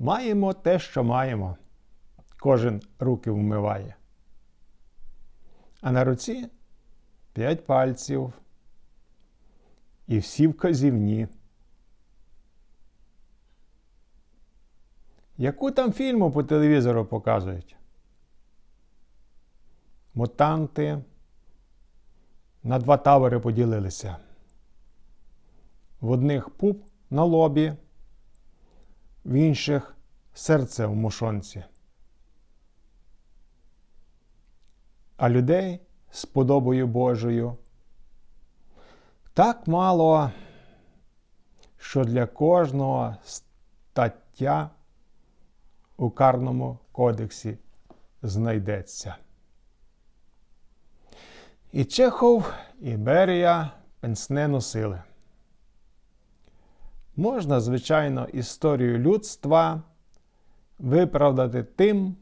Маємо те, що маємо. Кожен руки вмиває. А на руці п'ять пальців. І всі вказівні. Яку там фільму по телевізору показують? Мутанти на два табори поділилися. В одних пуп на лобі, в інших серце в мушонці. А людей з подобою Божою так мало, що для кожного стаття у карному кодексі знайдеться. І Чехов, і Берія пенсне носили. Можна, звичайно, історію людства виправдати тим,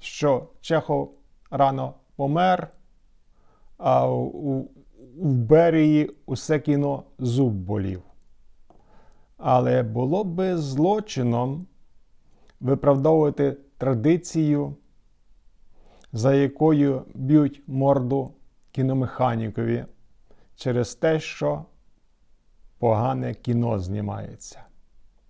що Чехов рано помер, а у, у Берії усе кіно зуб болів. Але було би злочином виправдовувати традицію, за якою б'ють морду кіномеханікові через те, що погане кіно знімається.